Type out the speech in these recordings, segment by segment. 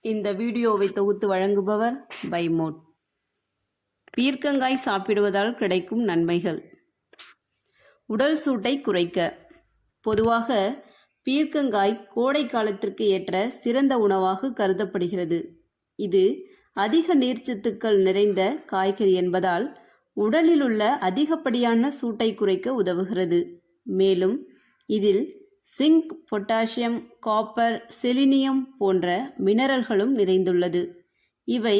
இந்த வீடியோவை தொகுத்து வழங்குபவர் பைமோட். பீர்க்கங்காய் சாப்பிடுவதால் கிடைக்கும் நன்மைகள். உடல் சூட்டை குறைக்க. பொதுவாக பீர்க்கங்காய் கோடை காலத்திற்கு ஏற்ற சிறந்த உணவாக கருதப்படுகிறது. இது அதிக நீர்ச்சத்துக்கள் நிறைந்த காய்கறி என்பதால் உடலில் உள்ள அதிகப்படியான சூட்டை குறைக்க உதவுகிறது. மேலும் இதில் சிங்க் பொட்டாசியம் காப்பர் செலினியம் போன்ற மினரல்களும் நிறைந்துள்ளது. இவை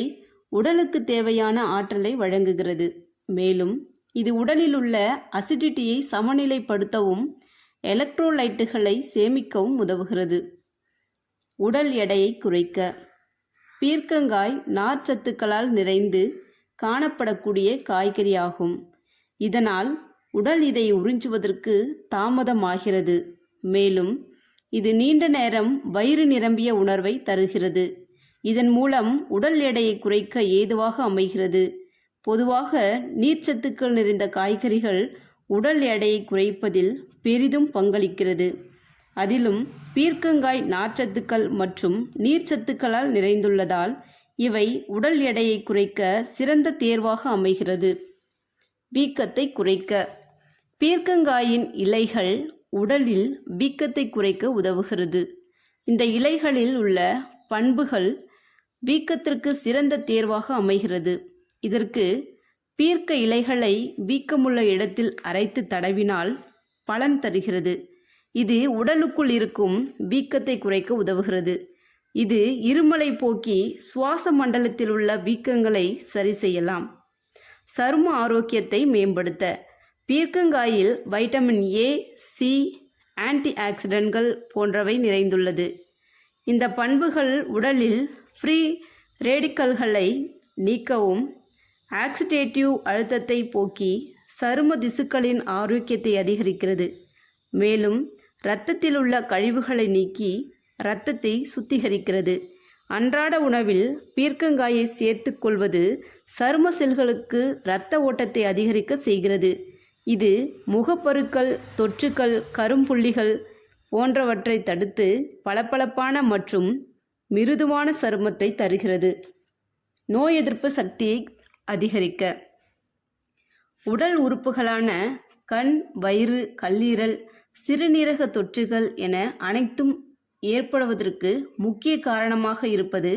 உடலுக்கு தேவையான ஆற்றலை வழங்குகிறது. மேலும் இது உடலில் உள்ள அசிடிட்டியை சமநிலைப்படுத்தவும் எலக்ட்ரோலைட்டுகளை சேமிக்கவும் உதவுகிறது. உடல் எடையை குறைக்க. பீர்க்கங்காய் நார்ச்சத்துக்களால் நிறைந்து காணப்படக்கூடிய காய்கறி ஆகும் இதனால் உடல் இதை உறிஞ்சுவதற்கு தாமதமாகிறது. மேலும் இது நீண்ட நேரம் வயிறு நிரம்பிய உணர்வை தருகிறது. இதன் மூலம் உடல் எடையை குறைக்க ஏதுவாக அமைகிறது. பொதுவாக நீர்ச்சத்துக்கள் நிறைந்த காய்கறிகள் உடல் எடையை குறைப்பதில் பெரிதும் பங்களிக்கிறது. அதிலும் பீர்க்கங்காய் நார்ச்சத்துக்கள் மற்றும் நீர்ச்சத்துக்களால் நிறைந்துள்ளதால் இவை உடல் எடையை குறைக்க சிறந்த தேர்வாக அமைகிறது. வீக்கத்தை குறைக்க. பீர்க்கங்காயின் இலைகள் உடலில் வீக்கத்தை குறைக்க உதவுகிறது. இந்த இலைகளில் உள்ள பண்புகள் வீக்கத்திற்கு சிறந்த தேர்வாக அமைகிறது. இதற்கு பீர்க்க இலைகளை வீக்கமுள்ள இடத்தில் அரைத்து தடவினால் பலன் தருகிறது. இது உடலுக்குள் இருக்கும் வீக்கத்தை குறைக்க உதவுகிறது. இது இருமலை போக்கி சுவாச மண்டலத்தில் உள்ள வீக்கங்களை சரி செய்யலாம். சரும ஆரோக்கியத்தை மேம்படுத்த பீர்க்கங்காயில் வைட்டமின் ஏ சி ஆன்டி ஆக்சிடென்ட்கள் போன்றவை நிறைந்துள்ளது. இந்த பண்புகள் உடலில் ஃப்ரீ ரேடிக்கல்களை நீக்கவும் ஆக்சிடேட்டிவ் அழுத்தத்தை போக்கி சரும திசுக்களின் ஆரோக்கியத்தை அதிகரிக்கிறது. மேலும் இரத்தத்தில் உள்ள கழிவுகளை நீக்கி இரத்தத்தை சுத்திகரிக்கிறது. அன்றாட உணவில் பீர்க்கங்காயை சேர்த்து கொள்வது சரும செல்களுக்கு இரத்த ஓட்டத்தை அதிகரிக்க செய்கிறது. இது முகப்பருக்கள் தொற்றுக்கள் கரும்புள்ளிகள் போன்றவற்றை தடுத்து பளபளப்பான மற்றும் மிருதுவான சருமத்தை தருகிறது. நோய் எதிர்ப்பு சக்தியை அதிகரிக்க. உடல் உறுப்புகளான கண் வயிறு கல்லீரல் சிறுநீரக தொற்றுகள் என அனைத்தும் ஏற்படுவதற்கு முக்கிய காரணமாக இருப்பது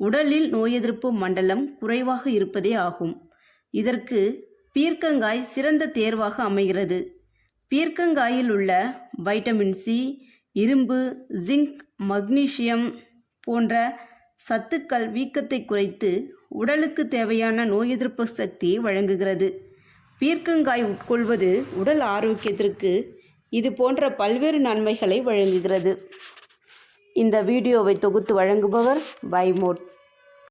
உடலில் நோய் எதிர்ப்பு மண்டலம் குறைவாக இருப்பதே ஆகும். இதற்கு பீர்க்கங்காய் சிறந்த தேர்வாக அமைகிறது. பீர்க்கங்காயில் உள்ள வைட்டமின் சி இரும்பு ஜிங்க் மக்னீசியம் போன்ற சத்துக்கள் வீக்கத்தை குறைத்து உடலுக்கு தேவையான நோய் எதிர்ப்பு சக்தியை வழங்குகிறது. பீர்க்கங்காய் உட்கொள்வது உடல் ஆரோக்கியத்திற்கு இது போன்ற பல்வேறு நன்மைகளை வழங்குகிறது. இந்த வீடியோவை தொகுத்து வழங்குபவர் பைமோட்.